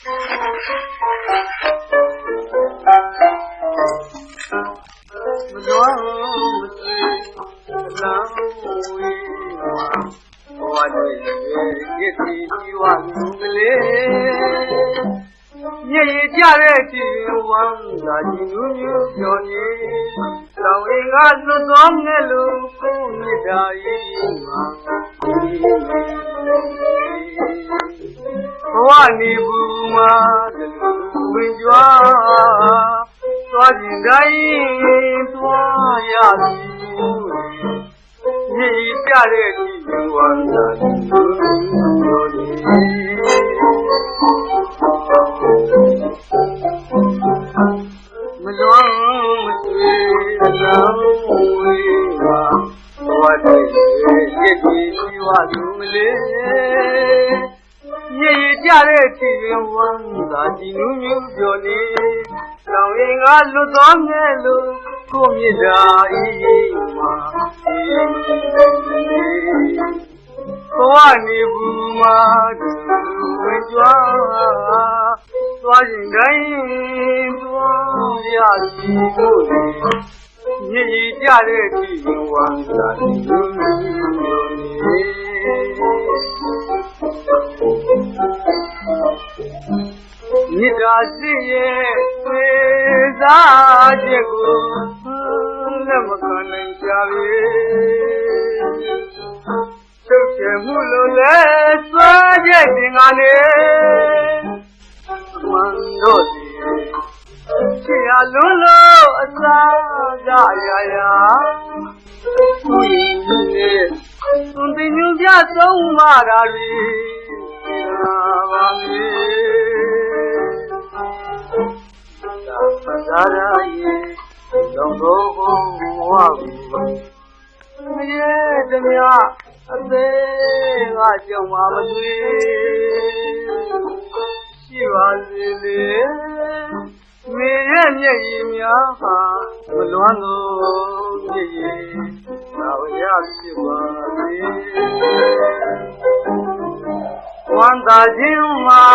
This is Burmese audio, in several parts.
မလွမ်းမသွေလမ်းဝေးမှာဘဝတည်းရဲ့ရစ်တီဒီဝလူကလေးညရကြတဲ့ဒီဝမ်းသာကြီးလူမျိုးပြောနေလောင်ရင်ကလွတ်တော်ငယ်လို့ကိုမြစ်တာဤမှာ ဘဝနေဘူးမှာဝင်ကြွားသွားခြင်းတိုင်းသွားရပြီမြည်ပြတဲ့ဒီဝမ်းသာသူတို့ ကြတဲ့ချီရင်ဝမ်းသာကြည်နူးမြူပြောနေလောင်ရင်ကလွတ်တော်ငယ်လို့ကိုမြစ်တာဤမှာဘဝနေဘူးမှာဝင်ကြွားသွားရင်တိုင်းသွားရစီတို့ညည်ကြတဲ့ဒီဝမ်းသာသူမျိုးနေ မြစ်တာစီရဲ့သွေးစားချက်ကိုလက်မခံနိုင်ကြပြီချုပ်ချယ်မှုလို့လဲစွာချက်တင်ကနေမန်တို့ဒီချစ်ရလွန်းလို့အစာကရာရာသူရင်နဲ့သူတင်ညွန်ပြဆုံးမတာတွေသာပါမေသာ ပဇာရယေလုံးတော်ဘဝဘူးမရဲ့တမယအသေးကကြောင့်ပါမသွေရှိပါစေလေမေရဲ့မျက်ရည်များဟာမလွမ်းလို့မျက်ရည်သာဝရဖြစ်ပါစေဝန္တာခြင်းမှာ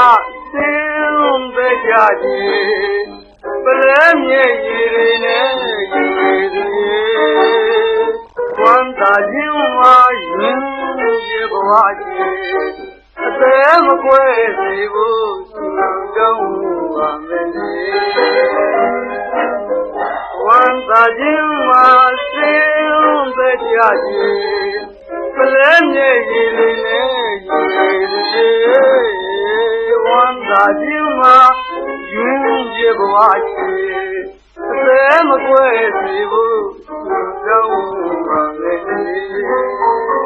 သင်ပဲကြခြင်း ပလဲမျက်ရည်တွေနဲ့ရည်တွေဝန္တာခြင်းမှာယဉ်ကျေးဘဝခြင်းအသေးမကွဲစေဖို့ဆုတောင်းပါမယ်ဝန္တာခြင်းမှာသင်ပဲကြခြင်းပလဲမျက်ရည်တွေနဲ့ရည်တွေဝန္တာခြင်းမှာယဉ် ကျေးဘဝခြင်းအသေးမကွဲစေဖို့ဆုတောင်းပါမယ်လော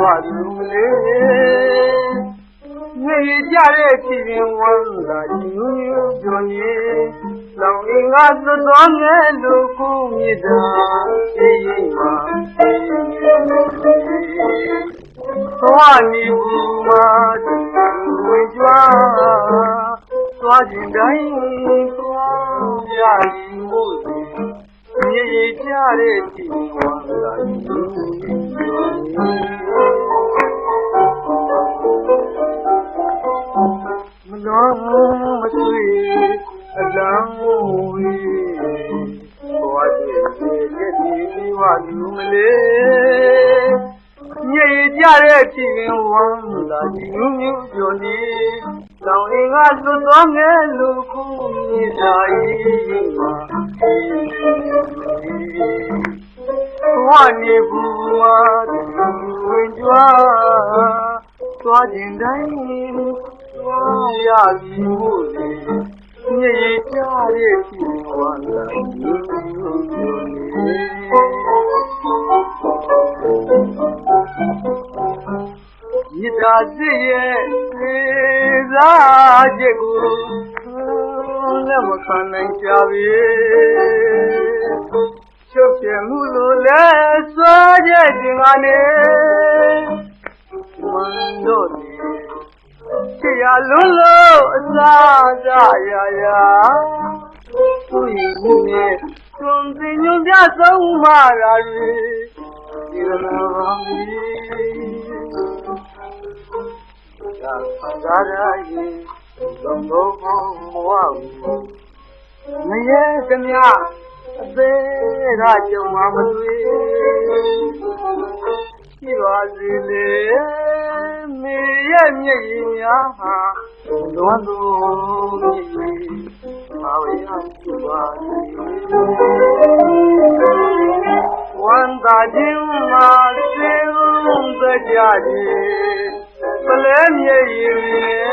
ဝလူလေးငြိကြတဲ့ပြည်ရင်ဝမ်းသာညူညူပြောငါသွတ်တော်ငယ်လူကူမြစ်တာအေးရင်မှာအေးရင်သွားနေဘူးမှာဝင်ကြွားသွားခြင်းတိုင်းသွားရည်မို့မြေကြီးကြတဲ့ဒီဝါလာမ တဲ့ဖြစ်ရင်ဝမ်းလာဒီညညပြောနေလောင်အင်ကလွတ်တော်ငယ်လူခုမြေသာဤမှာဘဝနေဘူးမှာဝင်ကြွားသွားခြင်းတိုင်းသွားရပြီမို့လေမြေကြတဲ့ဖြစ်ဝမ်းလာဒီညညပြောနေ မြစ်တာစစ်ရဲ့သေစားချက်ကိုလက်မခံနိုင်ကြပြီချုပ်ပြမှုလိုလဲစွာချက်ခြင်းကနေမန်တို့ဒီချစ်ရလွန်းလို့အစားကြရရာသူ့ရင်မှုနဲ့သွန်သင်ညွန်ပြဆုံးမရာတွေဒီရနာပါမီ သာသံဃာရေသုံးဖို့မဝဘူးမရေကမြအသေးကကြုံမှာမတွေ့ရှိပါစေလေမေရဲ့မျက်ရည်များဟာလွန်လို့မြည်မာဝေယရှိပါစေဝန်တာခြင်းမှာစေုံသကြခြင်း ပလဲမြည်ရည်နဲ့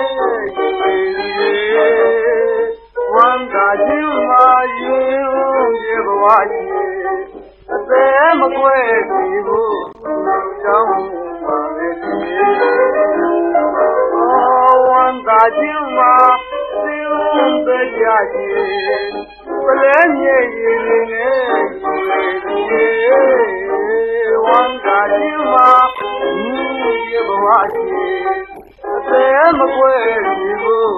ဝန်တာခြင်းမှာယွန်းပြေဘဝကြီးအသေးမကွဲပြီဘူးကြောင်းပါလေအော်ဝန်တာခြင်းမှာစေုံသကြခြင်းပလဲမြည်ရည်နဲ့ဝန် ယွန်းပြေဘဝကြီးအသေးမကွဲပြီဘူး